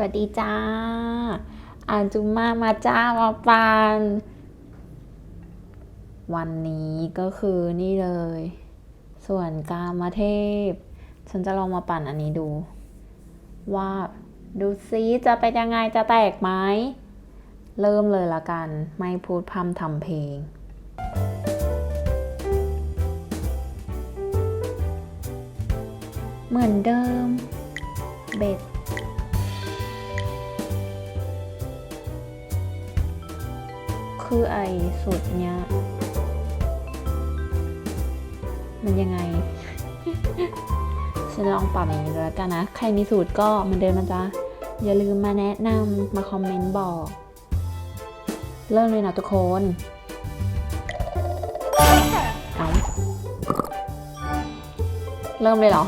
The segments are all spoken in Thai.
วัสดีจ้า อาจุมามาจ้ามาปาน วันนี้ก็คือนี่เลย ส่วนกามเทพ ฉันจะลองมาปั่นอันนี้ดู ว่าดูซิจะเป็นยังไงจะแตกไหม เริ่มเลยละกัน ไม่พูดพร่ำทำเพลงเหมือนเดิม เบ็ด คือไอ้สูตรเนี้ย มันยังไง ฉันลองปรับอย่างนี้แล้วกันนะ ใครมีสูตรก็เหมือนเดิมนะจ๊ะ อย่าลืมมาแนะนำมาคอมเมนต์บอก เริ่มเลยนะทุกคนเอาเริ่มเลยเหรอ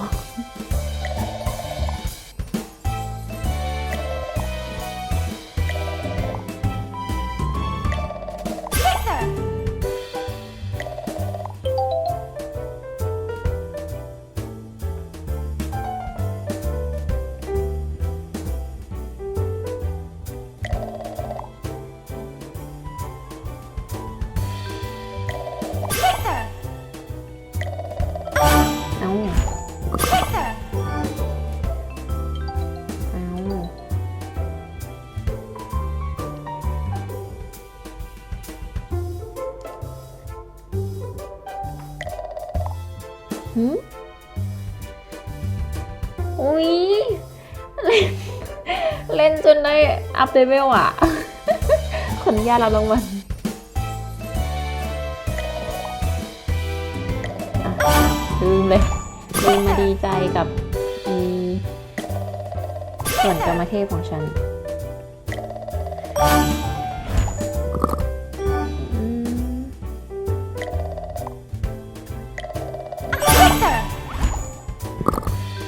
เล่นเล่นจนได้อัพเลเวลอะ ขออนุญาตรับรางวัลลืมเลยลืมมาดีใจกับส่วนกรรมเทพของฉัน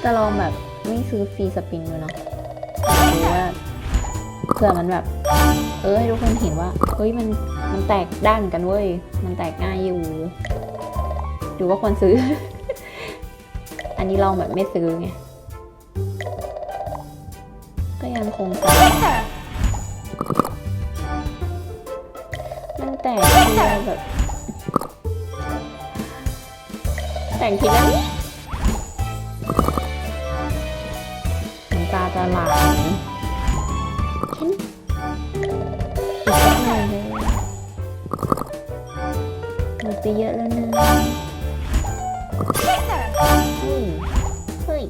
จะลองแบบ ซื้อฟรีสปินดูเนาะหรือว่าเผื่อมันแบบ เออให้ทุกคนเห็นว่าเฮ้ยมันมันแตกด้านกันเว้ย มันแตกง่ายอยู่หรือว่าควรซื้อ อันนี้ลองแบบไม่ซื้อไง ก็ยังคงมันแตกทีละแบบ แต่งทีละ ไปเยอะแล้วนะเฮ้ย เฮ้ย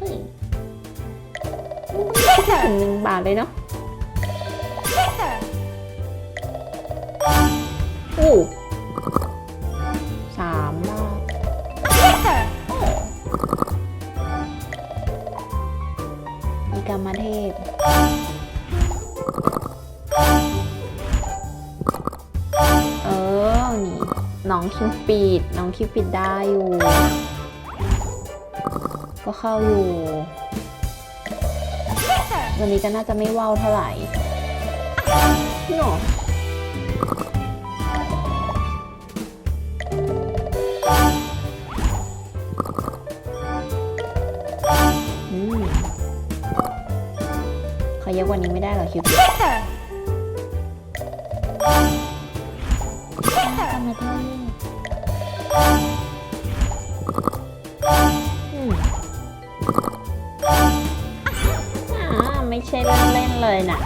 เฮ้ยไม่ถึงหนึ่งบาทเลยเนาะอู้ น้องคิวปิดน้องคิวปิดได้อยู่ ก็เข้าอยู่ วันนี้ก็น่าจะไม่ว่าวเท่าไหร่เนาะอืมขอเยอะกว่านี้ไม่ได้เหรอคิวปิด เล่นๆเลยนะ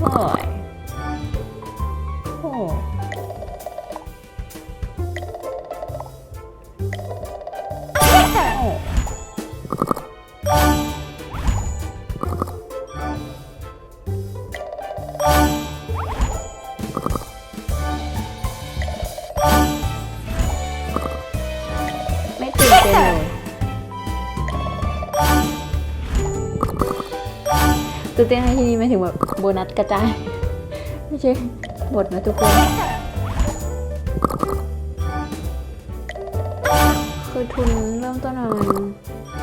โอ้ เต้นในที่นี้หมายถึงแบบโบนัสกระจาย ไม่ใช่บทนะทุกคนคือทุนเริ่มต้นประมาณ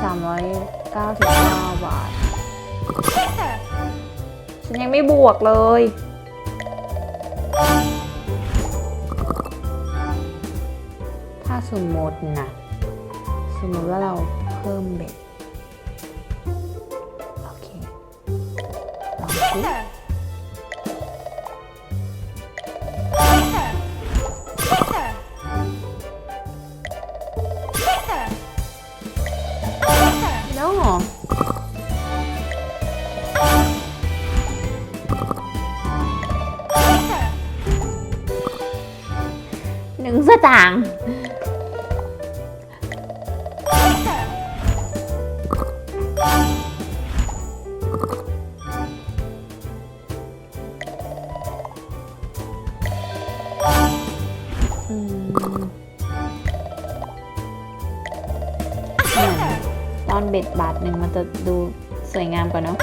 สามร้อยเก้าสิบเก้าบาท ฉันยังไม่บวกเลยถ้าสมมตินะ สมมติว่าเราเพิ่มเบ็ด สิโน่ห เบ็ดบาทหนึ่งมันจะดูสวยงามกว่าเนอะ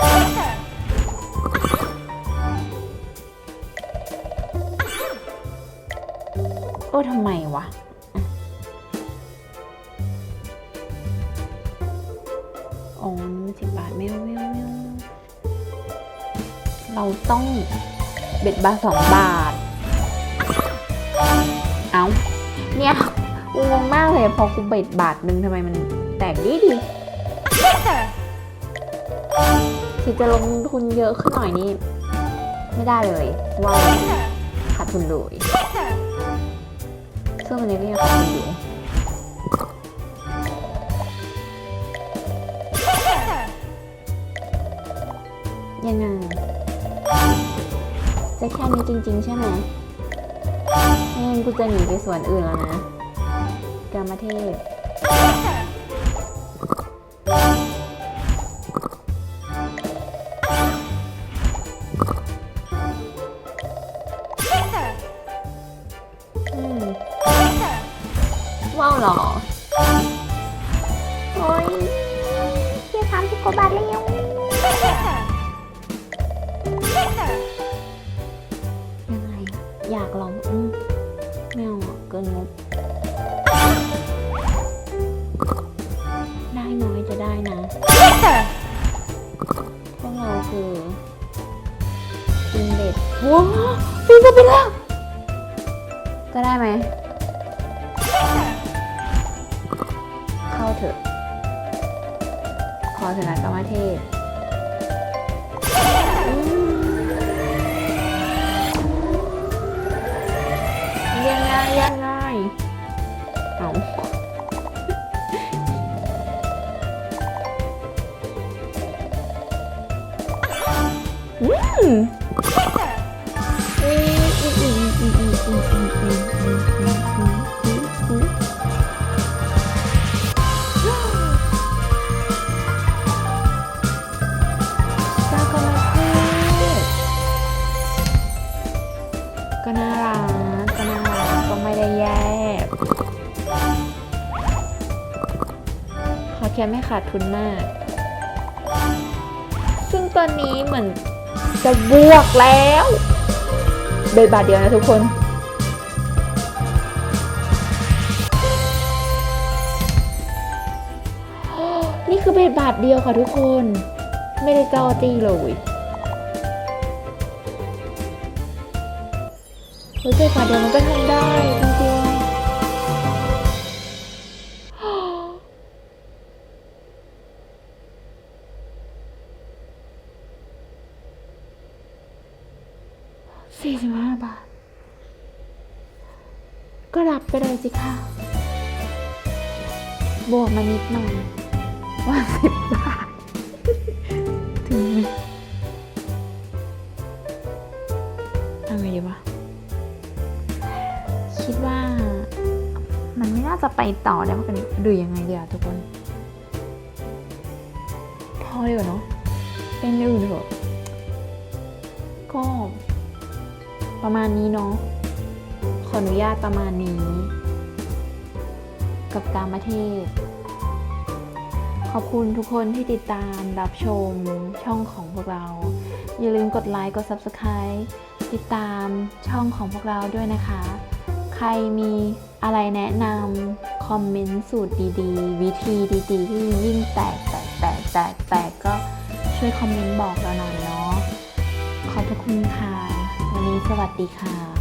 โอ้ทำไมวะอ๋อสิบบาทไม่ไม่ไม่เราต้องเบ็ดบาทสองบาท เอาเนี่ยงงมากเลยพอกูเบ็ดบาทหนึ่งทำไมมันแตกดีดี ที่จะลงทุนเยอะขึ้นหน่อยนี่ไม่ได้เลยว่าขาดทุนเลยซึ่งมันนี้ก็ยังขาดทุนอยู่ยังไงจะแค่นี้จริง ๆ ใช่ไหมไม่งั้นกูจะหนีไปสวนอื่นแล้วนะกามเทพ อยากลองอืมไม่เอาอะเกินงบได้น้อยจะได้นะ พวกเราคือกินเด็ดว้าวปีนจะไปแล้ว จะได้ไหม เข้าเถอะ ขอเถอะนะกรรมเทพ ก็น่ารักก็น่ารักก็ไม่ได้แย่ขอแค่ไม่ขาดทุนมาก ซึ่งตอนนี้เหมือน จะบวกแล้วเบ็ดบาทเดียวนะทุกคนนี่คือเบ็ดบาทเดียวค่ะทุกคน ไม่ได้จ้าจี้เลยเฮ้ยเบ็ดบาทเดียวมันก็ทำได้ สิคะบวกมานิดหน่อย ว่าสิบบาท ถึงไหมเอาไงดีวะ คิดว่า มันไม่น่าจะไปต่อได้มากกว่านี้ดูยังไงเดีอะทุกคน พอดีกว่าเนาะเป็นเรื่องอื่นเถอะก็ประมาณนี้เนาะขออนุญาตประมาณนี้ กับการมาเทศขอบคุณทุกคนที่ติดตามรับชมช่องของพวกเรา อย่าลืมกดไลค์กด Subscribe ติดตามช่องของพวกเราด้วยนะคะ ใครมีอะไรแนะนำคอมเมนต์สูตรดีๆ วิธีดีๆ ที่ยิ่งแตกแตกแตกแตกแตกก็ช่วยคอมเมนต์บอกเราหน่อยเนาะขอบพระคุณค่ะ วันนี้สวัสดีค่ะ